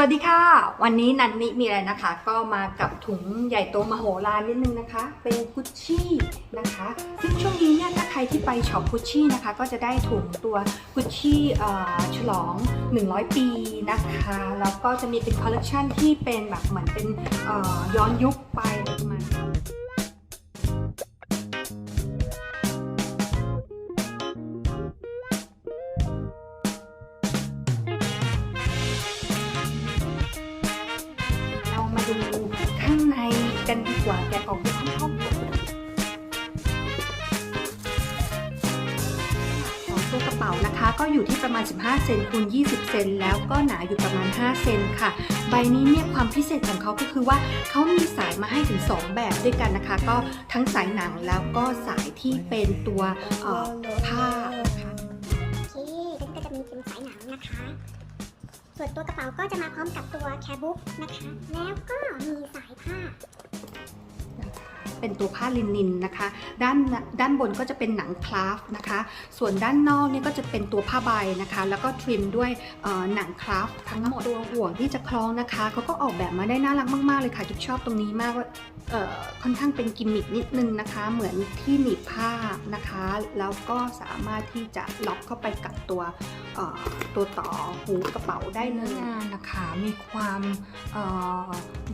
วัสดีค่ะ วันนี้นันนิมีอะไรนะคะ ก็มากับถุงใหญ่โตมโหฬารนิดนึงนะคะ เป็นกุชชี่นะคะ ซึ่งช่วงนี้เนี่ยถ้าใครที่ไปช็อปกุชชี่นะคะ ก็จะได้ถุงตัวกุชชี่เอ่อฉลอง 100 ปีนะคะ แล้วก็จะมีเป็นคอลเลคชันที่เป็นแบบเหมือนเป็นเอ่อย้อนยุคไปประมาณนี้ ข้างในกันดีกว่าแกะออกดูข้างนอกก่อนของตัวกระเป๋านะคะ ก็อยู่ที่ประมาณ 15 เซนคูณ 20 เซนแล้วก็หนาอยู่ประมาณ 5 เซนค่ะ ใบนี้เนี่ยความพิเศษของเขาก็คือว่าเขามีสายมาให้ถึง 2 แบบด้วยกันนะคะ ก็ทั้งสายหนังแล้วก็สายที่เป็นตัวผ้านะคะโอเคก็จะมีเป็นสายหนังนะคะส่วนตัวกระเป๋าก็จะมาพร้อมกับตัวแครบุ๊กนะคะ แล้วก็มีสาย ผ้า เป็นตัวผ้าลินินนะคะ ด้านด้านบนก็จะเป็นหนังคลาฟนะคะ ส่วนด้านนอกนี่ก็จะเป็นตัวผ้าใบนะคะ แล้วก็ทริมด้วยหนังคลาฟทั้งหมดตัวห่วงที่จะคล้องนะคะเขาก็ออกแบบมาได้น่ารักมากๆเลยค่ะจุ๊บชอบตรงนี้มากว่าค่อนข้างเป็นกิมมิคนิดนึงนะคะ เหมือนที่หนีบผ้านะคะ แล้วก็สามารถที่จะล็อกเข้าไปกับตัวตัวต่อหูกระเป๋าได้เลยนะคะ มีความ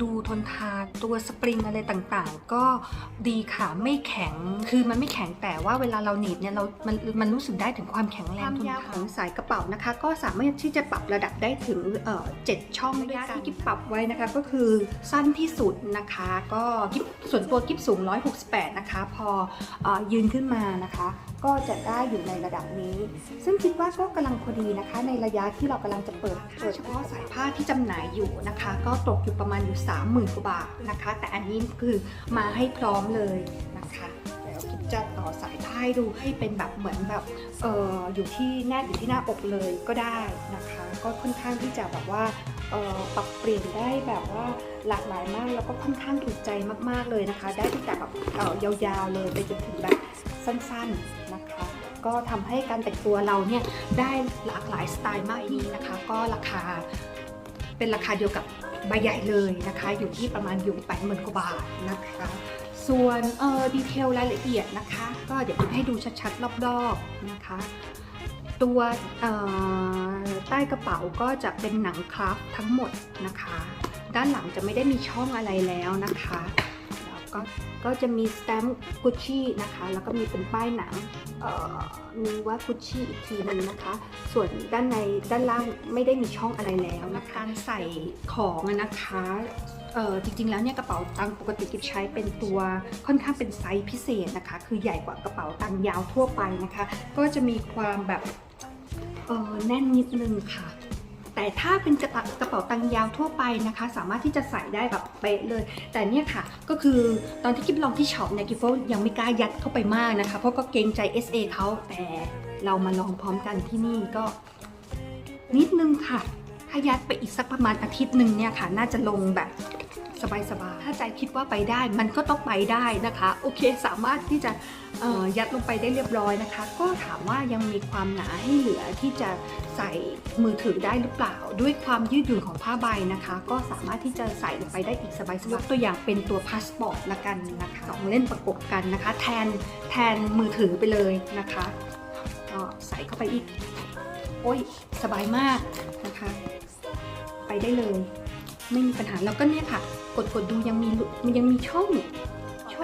ดูทนทานตัวสปริงอะไรต่างๆ ก็ดีค่ะไม่แข็งคือมันไม่แข็งแต่ว่าเวลาเราหนีบเนี่ยเรา มันมันรู้สึกได้ถึงความแข็งแรงความยาวของสายกระเป๋านะคะ ก็สามารถที่จะปรับระดับได้ถึงเอ่อเจ็ดช่องด้วยกันที่กิ๊บปรับไว้นะคะ ก็คือสั้นที่สุดนะคะ ก็กิ๊บส่วนตัวกิ๊บสูง 168 นะคะ พอเออยืนขึ้นมานะคะก็จะได้อยู่ในระดับนี้ ซึ่งคิดว่าก็กำลังพอดีนะคะ ในระยะที่เรากำลังจะเปิดเปิดเฉพาะสายผ้าที่จำหน่ายอยู่นะคะ ก็ตกอยู่ประมาณอยู่ 30,000กว่าบาทนะคะ แต่อันนี้คือมาให้พร้อมเลยนะคะเดี๋ยวคิดจะต่อสายผ้าดูให้เป็นแบบเหมือนแบบเอออยู่ที่แนบอยู่ที่หน้าอกเลยก็ได้นะคะ ก็ค่อนข้างที่จะแบบว่าปรับเปลี่ยนได้แบบว่าหลากหลายมากแล้วก็ค่อนข้างถูกใจมากๆเลยนะคะ ได้ตั้งแต่แบบยาวๆเลยไปจนถึงแบบ สั้นๆนะคะ ก็ทำให้การแต่งตัวเราเนี่ยได้หลากหลายสไตล์มากนี้นะคะ ก็ราคาเป็นราคาเดียวกับใบใหญ่เลยนะคะ อยู่ที่ประมาณอยู่แปดหมื่นกว่าบาทนะคะ ส่วนเอ่อดีเทลรายละเอียดนะคะ ก็เดี๋ยวให้ดูชัดๆรอบๆนะคะตัวใต้กระเป๋าก็จะเป็นหนังคราฟทั้งหมดนะคะ ด้านหลังจะไม่ได้มีช่องอะไรแล้วนะคะ ก็ก็จะมีสแตมป์กุชชี่นะคะ แล้วก็มีเป็นป้ายหนังมีว่ากุชชี่อีกทีหนึงนะคะ ส่วนด้านในด้านล่างไม่ได้มีช่องอะไรแล้วนะคะการใส่ของนะคะเออจริงๆ แล้วเนี่ยกระเป๋าตังค์ปกติกิบใช้เป็นตัวค่อนข้างเป็นไซส์พิเศษนะคะ คือใหญ่กว่ากระเป๋าตังค์ยาวทั่วไปนะคะ ก็จะมีความแบบเออแน่นนิดนึงค่ะ แต่ถ้าเป็นกระะกระเป๋าตังค์ยาวทั่วไปนะคะ สามารถที่จะใส่ได้แบบเป๊ะเลย แต่เนี่ยค่ะก็คือตอนที่กิบลองที่ช็อปเนี่ยกิบก็ยังไม่กล้ายัดเข้าไปมากนะคะ เพราะก็เกรงใจ SA เขาแต่เรามาลองพร้อมกันที่นี่ก็ นิดนึงค่ะ ถ้ายัดไปอีกสักประมาณอาทิตย์หนึ่งเนี่ยค่ะ น่าจะลงแบบสบายๆถ้าใจคิดว่าไปได้มันก็ต้องไปได้นะคะ โอเคสามารถที่จะ ยัดลงไปได้เรียบร้อยนะคะ ก็ถามว่ายังมีความหนาให้เหลือที่จะใส่มือถือได้หรือเปล่า ด้วยความยืดหยุ่นของผ้าใบนะคะ ก็สามารถที่จะใส่ลงไปได้อีกสบายๆยกตัวอย่างเป็นตัวพาสปอร์ตละกันนะคะสองเล่นประกบกันนะคะ แทนแทนมือถือไปเลยนะคะก็ใส่เข้าไปอีก โอ้ยสบายมากนะคะ ไปได้เลย ไม่มีปัญหาแล้วก็เนี่ยค่ะ กดกดดูยังมีมันยังมีช่อง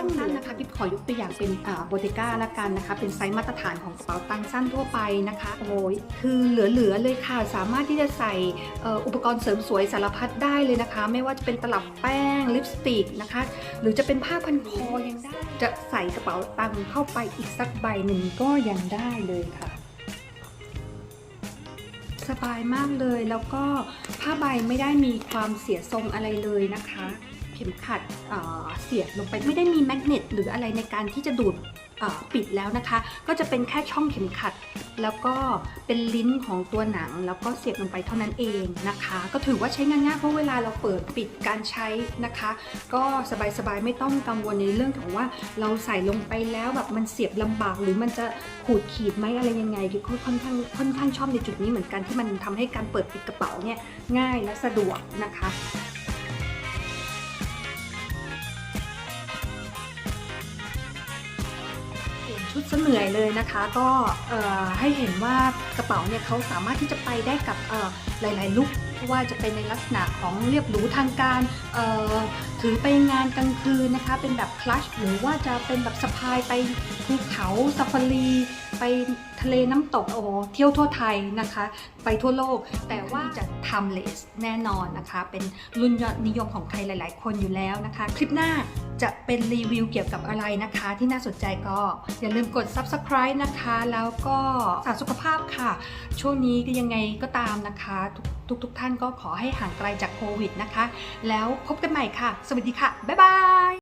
งนั้นนะคะพี่ขอยกตัวอย่างเป็นอ่าโบเตก้าละกันนะคะ เป็นไซส์มาตรฐานของกระเป๋าตังค์สั้นทั่วไปนะคะโอ้ยคือเหลือๆเลยค่ะ สามารถที่จะใส่อุปกรณ์เสริมสวยสารพัดได้เลยนะคะ ไม่ว่าจะเป็นตลับแป้งลิปสติกนะคะ หรือจะเป็นผ้าพันคอยังได้ จะใส่กระเป๋าตังค์เข้าไปอีกสักใบหนึ่งก็ยังได้เลยค่ะสบายมากเลยแล้วก็ผ้าใบไม่ได้มีความเสียทรงอะไรเลยนะคะ ข็มขัดเเสียบลงไปไม่ได้มีแมกเนตหรืออะไรในการที่จะดูดปิดแล้วนะคะ ก็จะเป็นแค่ช่องเข็มขัด แล้วก็เป็นลิ้นของตัวหนัง แล้วก็เสียบลงไปเท่านั้นเองนะคะ ก็ถือว่าใช้งานง่ายเพราะเวลาเราเปิดปิดการใช้นะคะ ก็สบายๆไม่ต้องกังวลในเรื่องของว่าเราใส่ลงไปแล้วแบบมันเสียบลำบากหรือมันจะขูดขีดไหมอะไรยังไงคือค่อนข้างค่อนข้างชอบในจุดนี้เหมือนกันที่มันทำให้การเปิดปิดกระเป๋าเนี่ยง่ายและสะดวกนะคะ ชุดเหนื่อยเลยนะคะ ก็ให้เห็นว่ากระเป๋าเนี่ยเขาสามารถที่จะไปได้กับหลาย ๆ ลุคว่าจะเป็นในลักษณะของเรียบหรูทางการถือไปงานกลางคืนนะคะ เป็นแบบคลัชหรือว่าจะเป็นแบบสะพายไปภูเขาซาฟารี ไปทะเลน้ำตกโอ้โหเที่ยวทั่วไทยนะคะ ไปทั่วโลกแต่ว่าจะ timeless แน่นอนนะคะ เป็นรุ่นยอดนิยมของใครหลาย ๆ คนอยู่แล้วนะคะ คลิปหน้าจะเป็นรีวิวเกี่ยวกับอะไรนะคะ ที่น่าสนใจก็อย่าลืมกด subscribe นะคะ แล้วก็สาสุขภาพค่ะ ช่วงนี้ก็ยังไงก็ตามนะคะทุกทุกทุกท่านก็ขอให้ห่างไกลจากโควิดนะคะ แล้วพบกันใหม่ค่ะ สวัสดีค่ะ บ๊ายบาย